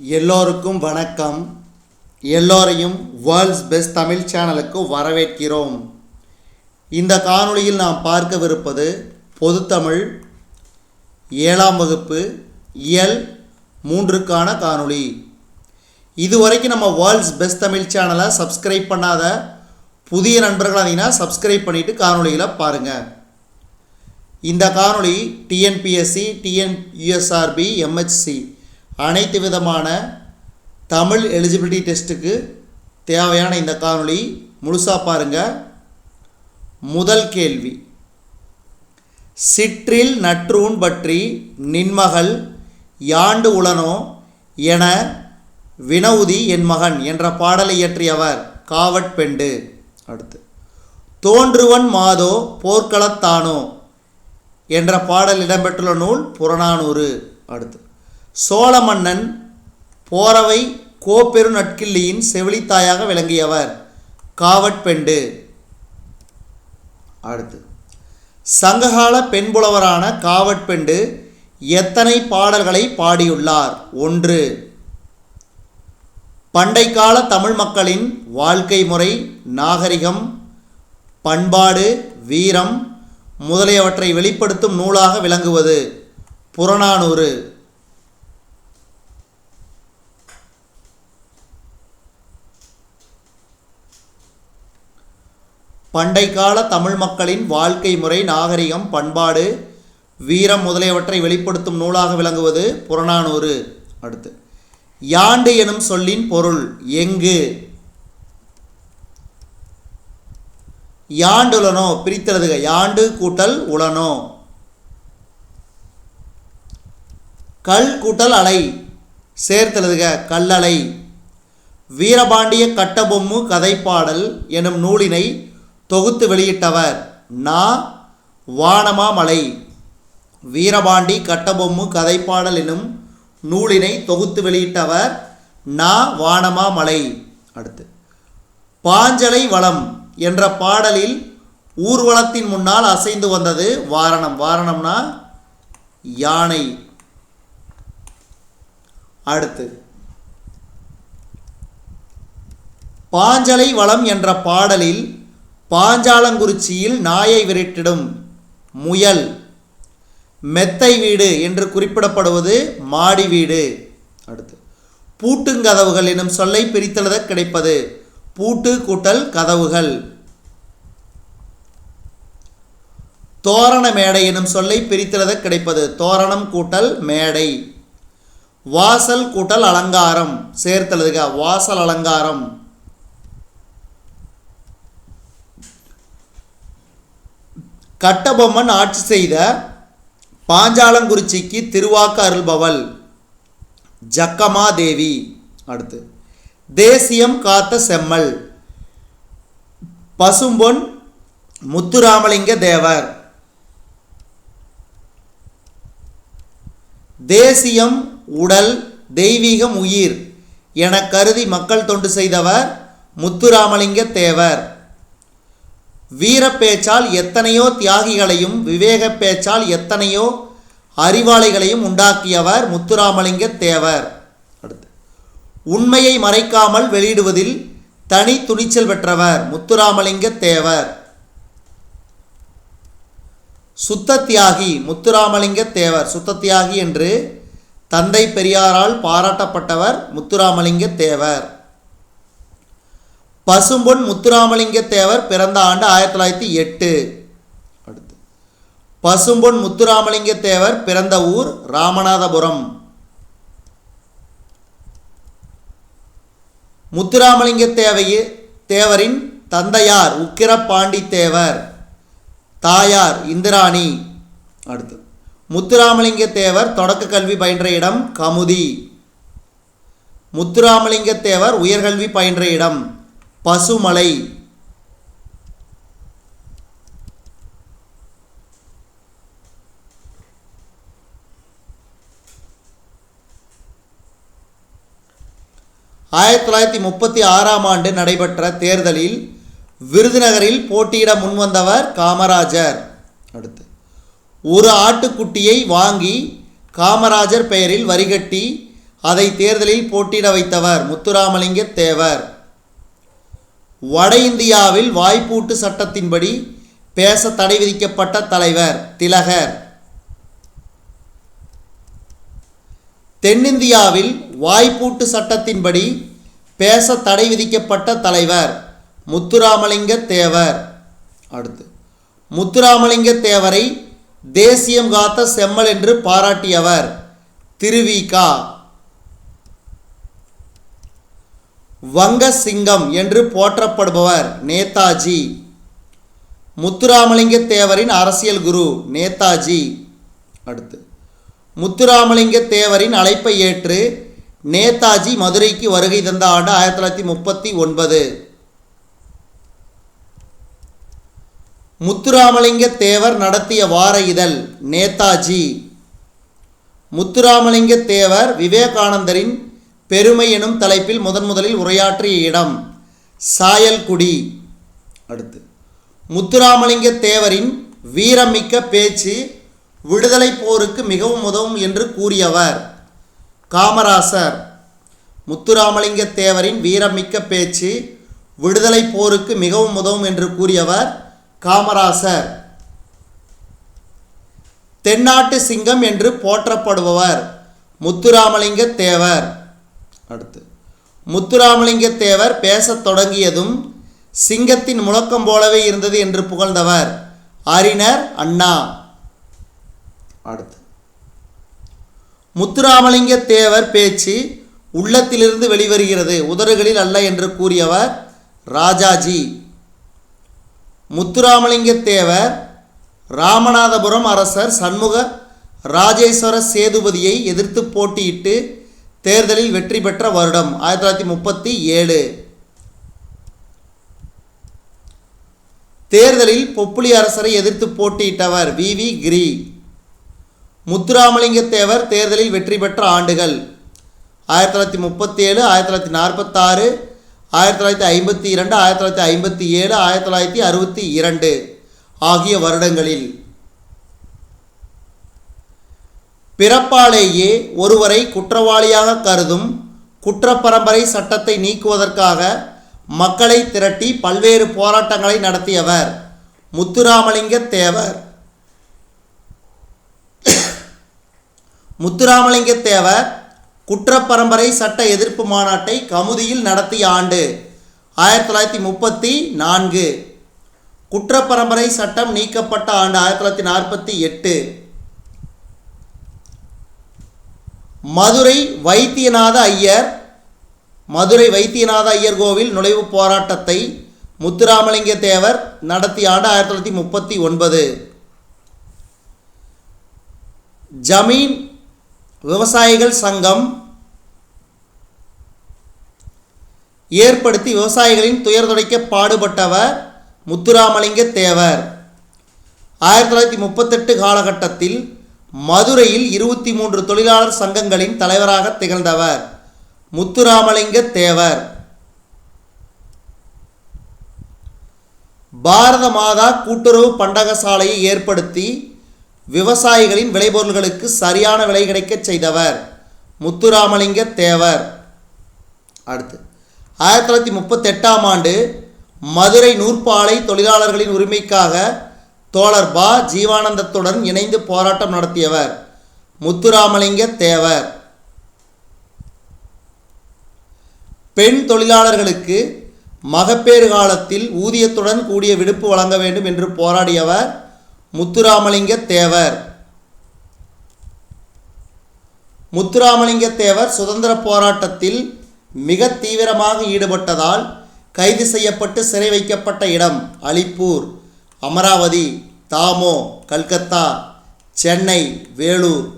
எல்லோருக்கும் வணக்கம். எல்லோரையும் வேர்ல்ட்ஸ் பெஸ்ட் தமிழ் சேனலுக்கு வரவேற்கிறோம். இந்த காணொளியில் நாம் பார்க்கவிருப்பது பொதுத்தமிழ் ஏழாம் வகுப்பு இயல் மூன்றுக்கான காணொளி. இதுவரைக்கும் நம்ம வேர்ல்ட்ஸ் பெஸ்ட் தமிழ் சேனலை சப்ஸ்கிரைப் பண்ணாத புதிய நண்பர்கள் இருந்தீங்கன்னா சப்ஸ்கிரைப் பண்ணிவிட்டு காணொலியில் பாருங்கள் இந்த காணொளி டிஎன்பிஎஸ்சி டிஎன் யூஎஸ்ஆர்பி எம்ஹெச்சி அனைத்து விதமான தமிழ் எலிஜிபிலிட்டி டெஸ்ட்டுக்கு தேவையான இந்த காணொளி முழுசாக பாருங்கள் முதல் கேள்வி. சிற்றில் நற்றூன் பற்றி நின்மகள் யாண்டு உளனோ என வினவுதி என் மகன் என்ற பாடலை இயற்றியவர் காவட்பெண்டு. அடுத்து. தோன்றுவன் மாதோ போர்க்களத்தானோ என்ற பாடல் இடம்பெற்றுள்ள நூல் புறநானூறு. அடுத்து. சோழ மன்னன் போரவை கோப்பெரு நட்கிள்ளியின் செவிலித்தாயாக விளங்கியவர். காவட்பெண்டு அடுத்து. சங்ககால பெண்புலவரான காவட்பெண்டு எத்தனை பாடல்களை பாடியுள்ளார்? ஒன்று. பண்டைக்கால தமிழ் மக்களின் வாழ்க்கை முறை நாகரிகம் பண்பாடு வீரம் முதலியவற்றை வெளிப்படுத்தும் நூலாக விளங்குவது. புறநானூறு. பண்டைக்கால தமிழ் மக்களின் வாழ்க்கை முறை நாகரிகம் பண்பாடு வீரம் முதலியவற்றை வெளிப்படுத்தும் நூலாக விளங்குவது புறநானூறு. அடுத்து யாண்டு எனும் சொல்லின் பொருள் எங்கு? யாண்டுலனோ பிரித்தெழுதுக. யாண்டு கூட்டல் உளனோ? கல் கூட்டல் அலை. சேர்த்தெழுதுக. கல்லலை வீரபாண்டிய கட்டபொம்மு கதைப்பாடல் எனும் நூலினை தொகுத்து வெளியிட்டவர் நா. வானமாமலை. வீரபாண்டி கட்டபொம்மு கதைப்பாடல் எனும் நூலினை தொகுத்து வெளியிட்டவர் நா. வானமாமலை. அடுத்து பாஞ்சலை வளம் என்ற பாடலில் ஊர்வலத்தின் முன்னால் அசைந்து வந்தது வாரணம். வாரணம்னா யானை. அடுத்து பாஞ்சலை வளம் என்ற பாடலில் பாஞ்சாலங்குறிச்சியில் நாயை விரட்டிடும் முயல். மெத்தை வீடு என்று குறிப்பிடப்படுவது மாடி வீடு. அடுத்து பூட்டுங்கதவுகள் எனும் சொல்லை பிரித்தெழுத கிடைப்பது பூட்டு கூட்டல் கதவுகள். தோரண மேடை எனும் சொல்லை பிரித்தெழுத கிடைப்பது தோரணம் கூட்டல் மேடை. வாசல் கூட்டல் அலங்காரம். சேர்த்தெழுதுக வாசல் அலங்காரம். கட்டபொம்மன் ஆட்சி செய்த பாஞ்சாலங்குறிச்சிக்கு திருவாக்கு அருள்பவள் ஜக்கமா தேவி அடுத்து தேசியம் காத்த செம்மல். பசும்பொன் முத்துராமலிங்க தேவர். தேசியம் உடல் தெய்வீகம் உயிர் என கருதி மக்கள் தொண்டு செய்தவர் முத்துராமலிங்க தேவர். வீரப்பேச்சால் எத்தனையோ தியாகிகளையும் விவேக பேச்சால் எத்தனையோ அறிவாளிகளையும் உண்டாக்கியவர் முத்துராமலிங்க தேவர். அடுத்து உண்மையை மறைக்காமல் வெளியிடுவதில் தனி துணிச்சல் பெற்றவர் முத்துராமலிங்க தேவர். சுத்த தியாகி முத்துராமலிங்க தேவர். சுத்த தியாகி என்று தந்தை பெரியாரால் பாராட்டப்பட்டவர் முத்துராமலிங்க தேவர். பசும்பொன் முத்துராமலிங்க தேவர் பிறந்த ஆண்டு ஆயிரத்தி தொள்ளாயிரத்தி எட்டு. அடுத்து. பசும்பொன் முத்துராமலிங்க தேவர் பிறந்த ஊர் ராமநாதபுரம். முத்துராமலிங்க தேவையே தேவரின் தந்தையார் உக்கிரப்பாண்டி தேவர் தாயார் இந்திராணி. அடுத்து. முத்துராமலிங்க தேவர் தொடக்க கல்வி பயின்ற இடம் கமுதி. முத்துராமலிங்க தேவர் உயர்கல்வி பயின்ற இடம். பசுமலை. ஆயிரத்தி தொள்ளாயிரத்தி முப்பத்தி ஆறாம் ஆண்டு நடைபெற்ற தேர்தலில் விருதுநகரில் போட்டியிட முன்வந்தவர் காமராஜர். அடுத்து ஒரு ஆட்டுக்குட்டியை வாங்கி காமராஜர் பெயரில் வரிகட்டி அதை தேர்தலில் போட்டியிட வைத்தவர் முத்துராமலிங்க தேவர். வட இந்தியாவில் வாய்ப்பூட்டு சட்டத்தின்படி பேச தடை விதிக்கப்பட்ட தலைவர் திலகர். தென்னிந்தியாவில் வாய்ப்பூட்டு சட்டத்தின்படி பேச தடை விதிக்கப்பட்ட தலைவர் முத்துராமலிங்க தேவர். அடுத்து முத்துராமலிங்க தேவரை தேசியம் காத்த செம்மல் என்று பாராட்டியவர் திருவிகா வங்க சிங்கம் என்று போற்றப்படுபவர் நேதாஜி. முத்துராமலிங்க தேவரின் அரசியல் குரு நேதாஜி. அடுத்து முத்துராமலிங்க தேவரின் அழைப்பை ஏற்று நேதாஜி மதுரைக்கு வருகை தந்த ஆண்டு ஆயிரத்தி தொள்ளாயிரத்தி முப்பத்தி ஒன்பது. முத்துராமலிங்க தேவர் நடத்திய வார இதழ் நேதாஜி. முத்துராமலிங்க தேவர் விவேகானந்தரின் பெருமை எனும் தலைப்பில் முதன் முதலில் உரையாற்றிய இடம் சாயல்குடி. அடுத்து முத்துராமலிங்க தேவரின் வீரமிக்க பேச்சு விடுதலை போருக்கு மிகவும் உதவும் என்று கூறியவர் காமராசர். முத்துராமலிங்க தேவரின் வீரமிக்க பேச்சு விடுதலை போருக்கு மிகவும் உதவும் என்று கூறியவர் காமராசர். தென்னாட்டு சிங்கம் என்று போற்றப்படுபவர் முத்துராமலிங்க தேவர். அடுத்து. முத்துராமலிங்க தேவர் பேசத் தொடங்கியதும் சிங்கத்தின் முழக்கம் போலவே இருந்தது என்று புகழ்ந்தவர் அறிஞர் அண்ணா. அடுத்து. முத்துராமலிங்க தேவர் பேச்சு உள்ளத்திலிருந்து வெளிவருகிறது உதறுகளில் அல்ல என்று கூறியவர் ராஜாஜி. முத்துராமலிங்க தேவர் ராமநாதபுரம் அரசர் சண்முக ராஜேஸ்வர சேதுபதியை எதிர்த்து போட்டியிட்டு தேர்தலில் வெற்றி பெற்ற வருடம் ஆயிரத்தி தொள்ளாயிரத்தி முப்பத்தி ஏழு. தேர்தலில் பொப்புளி அரசரை எதிர்த்து போட்டியிட்டவர் வி. வி. கிரி. முத்துராமலிங்க தேவர் தேர்தலில் வெற்றி பெற்ற ஆண்டுகள் ஆயிரத்தி தொள்ளாயிரத்தி முப்பத்தி ஏழு ஆயிரத்தி தொள்ளாயிரத்தி நாற்பத்தாறு ஆயிரத்தி தொள்ளாயிரத்தி ஐம்பத்தி இரண்டு ஆயிரத்தி தொள்ளாயிரத்தி ஐம்பத்தி ஏழு ஆயிரத்தி தொள்ளாயிரத்தி அறுபத்தி இரண்டு ஆகிய வருடங்களில். பிறப்பாலேயே ஒருவரை குற்றவாளியாக கருதும் குற்றப்பரம்பரை சட்டத்தை நீக்குவதற்காக மக்களை திரட்டி பல்வேறு போராட்டங்களை நடத்தியவர் முத்துராமலிங்க தேவர். முத்துராமலிங்க தேவர் குற்றப்பரம்பரை சட்ட எதிர்ப்பு மாநாட்டை கமுதியில் நடத்திய ஆண்டு ஆயிரத்தி தொள்ளாயிரத்தி முப்பத்தி நான்கு. குற்றப்பரம்பரை சட்டம் நீக்கப்பட்ட ஆண்டு ஆயிரத்தி தொள்ளாயிரத்தி நாற்பத்தி எட்டு. மதுரை வைத்தியநாத ஐயர் மதுரை வைத்தியநாத ஐயர் கோவில் நுழைவுப் போராட்டத்தை முத்துராமலிங்க தேவர் நடத்திய ஆண்டு ஆயிரத்தி தொள்ளாயிரத்தி முப்பத்தி ஒன்பது. ஜமீன் விவசாயிகள் சங்கம் ஏற்படுத்தி விவசாயிகளின் துயர் துடைக்க பாடுபட்டவர் முத்துராமலிங்க தேவர் ஆயிரத்தி தொள்ளாயிரத்தி முப்பத்தெட்டு காலகட்டத்தில் மதுரையில் இருபத்தி மூன்று தொழிலாளர் சங்கங்களின் தலைவராக திகழ்ந்தவர். முத்துராமலிங்க தேவர். பாரத மாதா கூட்டுறவு பண்டகசாலையை ஏற்படுத்தி விவசாயிகளின் விளைபொருள்களுக்கு சரியான விலை கிடைக்கச் செய்தவர் முத்துராமலிங்க தேவர். அடுத்து ஆயிரத்தி தொள்ளாயிரத்தி முப்பத்தெட்டாம் ஆண்டு மதுரை நூற்பாலை தொழிலாளர்களின் உரிமைக்காக தோழர் பா ஜீவானந்தத்துடன் இணைந்து போராட்டம் நடத்தியவர். முத்துராமலிங்க தேவர். பெண் தொழிலாளர்களுக்கு மகப்பேறு காலத்தில் ஊதியத்துடன் கூடிய விடுப்பு வழங்க வேண்டும் என்று போராடியவர் முத்துராமலிங்க தேவர். முத்துராமலிங்க தேவர் சுதந்திர போராட்டத்தில் மிக தீவிரமாக ஈடுபட்டதால் கைது செய்யப்பட்டு சிறை வைக்கப்பட்ட இடம் அலிப்பூர். அமராவதி தாமோ கல்கத்தா சென்னை வேலூர்.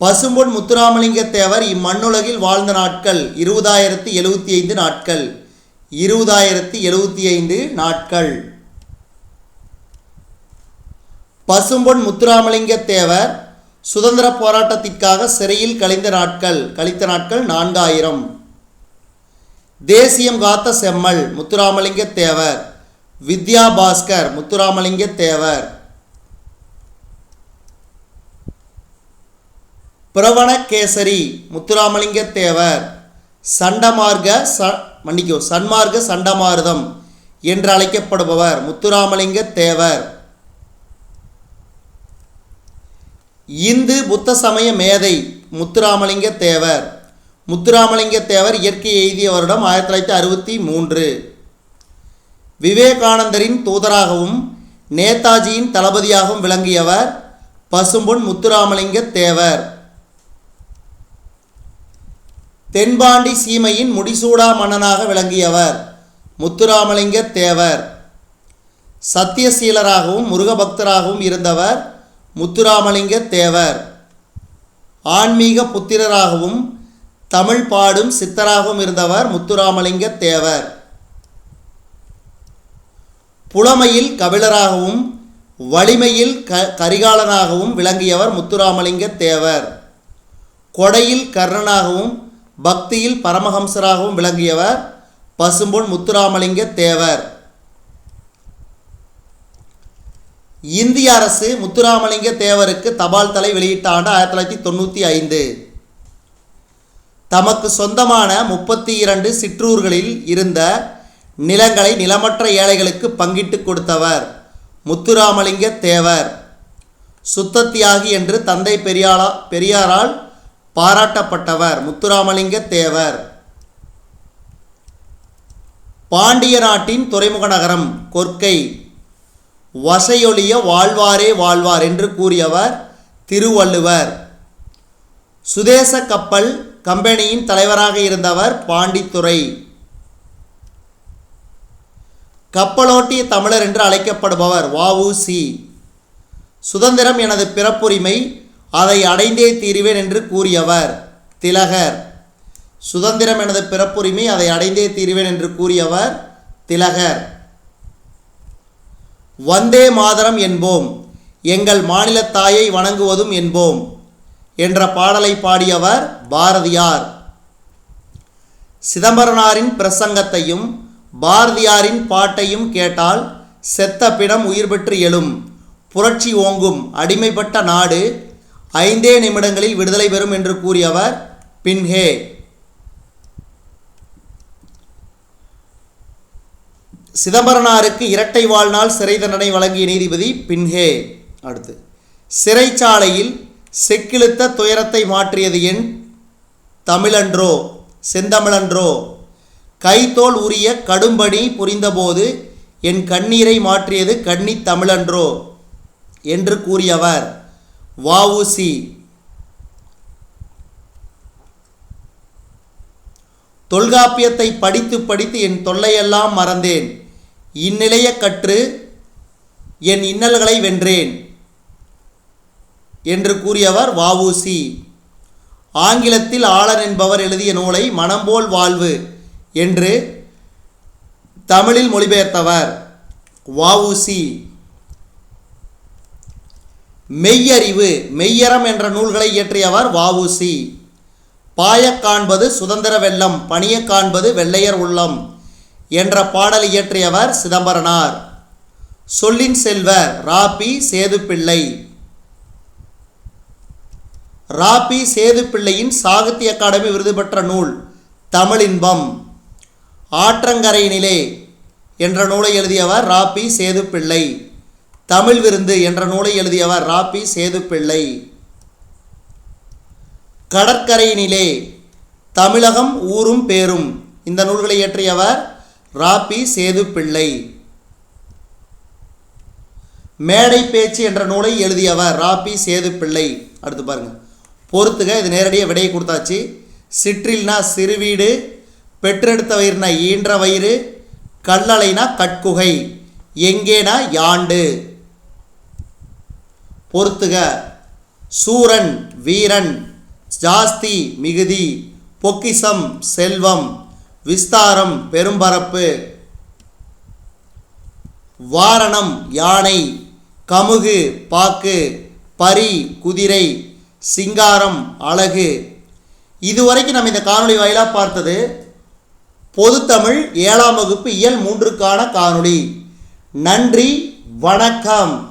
பசும்பொன் முத்துராமலிங்க தேவர் இம்மண்ணுலகில் வாழ்ந்த நாட்கள் இருபதாயிரத்தி எழுபத்தி ஐந்து நாட்கள். இருபதாயிரத்தி எழுபத்தி ஐந்து நாட்கள். பசும்பொன் முத்துராமலிங்க தேவர் சுதந்திர போராட்டத்திற்காக சிறையில் கழிந்த நாட்கள் கழித்த நாட்கள் நான்காயிரம். தேசியம் காத்த செம்மல் முத்துராமலிங்க தேவர். வித்யா பாஸ்கர் முத்துராமலிங்க தேவர். பிரவணகேசரி முத்துராமலிங்க தேவர். சண்டமார்க்க ச மன்னிக்கோ சன்மார்க்க சண்டமாருதம் என்று அழைக்கப்படுபவர் முத்துராமலிங்க தேவர். இந்து புத்த சமய மேதை முத்துராமலிங்க தேவர். முத்துராமலிங்க தேவர் இயற்கை எய்திய வருடம் ஆயிரத்தி தொள்ளாயிரத்தி அறுபத்தி மூன்று. விவேகானந்தரின் தூதராகவும் நேதாஜியின் தளபதியாகவும் விளங்கியவர் பசும்பொன் முத்துராமலிங்க தேவர். தென்பாண்டி சீமையின் முடிசூடா மன்னனாக விளங்கியவர் முத்துராமலிங்க தேவர். சத்தியசீலராகவும் முருகபக்தராகவும் இருந்தவர் முத்துராமலிங்க தேவர். ஆன்மீக புத்திரராகவும் தமிழ் பாடும் சித்தராகவும் இருந்தவர் முத்துராமலிங்க தேவர். புலமையில் கபிலராகவும் வலிமையில் க கரிகாலனாகவும் விளங்கியவர் முத்துராமலிங்க தேவர். கொடையில் கர்ணனாகவும் பக்தியில் பரமஹம்சராகவும் விளங்கியவர் பசும்பொன் முத்துராமலிங்க தேவர். இந்திய அரசு முத்துராமலிங்க தேவருக்கு தபால் தலை வெளியிட்ட ஆண்டு ஆயிரத்தி தொள்ளாயிரத்தி தொண்ணூற்றி ஐந்து. தமக்கு சொந்தமான முப்பத்தி இரண்டு சிற்றூர்களில் இருந்த நிலங்களை நிலமற்ற ஏழைகளுக்கு பங்கிட்டு கொடுத்தவர். முத்துராமலிங்க தேவர். சுத்தத்தியாகி என்று தந்தை பெரியாளா பெரியாரால் பாராட்டப்பட்டவர் முத்துராமலிங்க தேவர். பாண்டிய நாட்டின் துறைமுக நகரம் கொர்க்கை. வசையொழிய வாழ்வாரே வாழ்வார் என்று கூறியவர் திருவள்ளுவர். சுதேச கப்பல் கம்பெனியின் தலைவராக இருந்தவர் பாண்டித்துறை. கப்பலோட்டிய தமிழர் என்று அழைக்கப்படுபவர் வஉசி சுதந்திரம் எனது பிறப்புரிமை அதை அடைந்தே தீருவேன் என்று கூறியவர் திலகர். சுதந்திரம் எனது பிறப்புரிமை அதை அடைந்தே தீருவேன் என்று கூறியவர் திலகர். வந்தே மாதரம் என்போம். எங்கள் மாநில தாயை வணங்குவதும் என்போம் என்ற பாடலை பாடியவர் பாரதியார். சிதம்பரனாரின் பிரசங்கத்தையும் பாரதியாரின் பாட்டையும் கேட்டால் செத்த பிணம் உயிர் பெற்று எழும். புரட்சி ஓங்கும் அடிமைப்பட்ட நாடு ஐந்தே நிமிடங்களில் விடுதலை பெறும் என்று கூறியவர் பின்ஹே. சிதம்பரனாருக்கு இரட்டை வாழ்நாள் சிறை தண்டனை வழங்கிய நீதிபதி பின்ஹே. அடுத்து சிறைச்சாலையில் செக்கிழுத்த துயரத்தை மாற்றியது என் தமிழன்றோ செந்தமிழன்றோ கைத்தோல் உரிய கடும்பணி புரிந்தபோது என் கண்ணீரை மாற்றியது கண்ணி தமிழன்றோ என்று கூறியவர் வஉசி. தொல்காப்பியத்தை படித்து படித்து என் தொல்லையெல்லாம் மறந்தேன். இந்நிலைய கற்று என் இன்னல்களை வென்றேன் என்று கூறியவர் வஉசி. ஆங்கிலத்தில் ஆளன் என்பவர் எழுதிய நூலை மனம்போல் வாழ்வு. என்று தமிழில் மொழிபெயர்த்தவர் வஉசி. மெய்யறிவு மெய்யறம் என்ற நூல்களை இயற்றியவர் வஉசி. பாயக் காண்பது சுதந்திர வெள்ளம் பணிய காண்பது வெள்ளையர் உள்ளம் என்ற பாடல் இயற்றியவர் சிதம்பரனார். சொல்லின் செல்வர் ராபி சேதுப்பிள்ளை. ராபி சேதுப்பிள்ளையின் சாகித்ய அகாடமி விருது பெற்ற நூல் தமிழின்பம். ஆற்றங்கரையினிலே என்ற நூலை எழுதியவர் ராபி சேதுப்பிள்ளை. தமிழ் விருந்து என்ற நூலை எழுதியவர் ராபி சேதுப்பிள்ளை. கடற்கரையினிலே தமிழகம் ஊரும் பேரும். இந்த நூல்களை இயற்றியவர் ராபி சேதுப்பிள்ளை. மேடை பேச்சு என்ற நூலை எழுதியவர் ராபி சேதுப்பிள்ளை. அடுத்து பாருங்கள் பொறுத்துக இது நேரடியாக விடையை கொடுத்தாச்சு. சிற்றில்னா சிறுவீடு பெற்றெடுத்த வயிறுனா ஈன்ற வயிறு கல்லலைனா கட்குகை எங்கேனா யாண்டு. பொறுத்துக. சூரன் வீரன் ஜாஸ்தி மிகுதி பொக்கிசம் செல்வம் விஸ்தாரம் பெரும்பரப்பு. வாரணம் யானை கமுகு பாக்கு பரி குதிரை சிங்காரம் அழகு. இதுவரைக்கும் நம்ம இந்த காணொளி வாயிலாக பார்த்தது பொதுத்தமிழ் ஏழாம் வகுப்பு இயல் மூன்றுக்கான காணொளி. நன்றி வணக்கம்.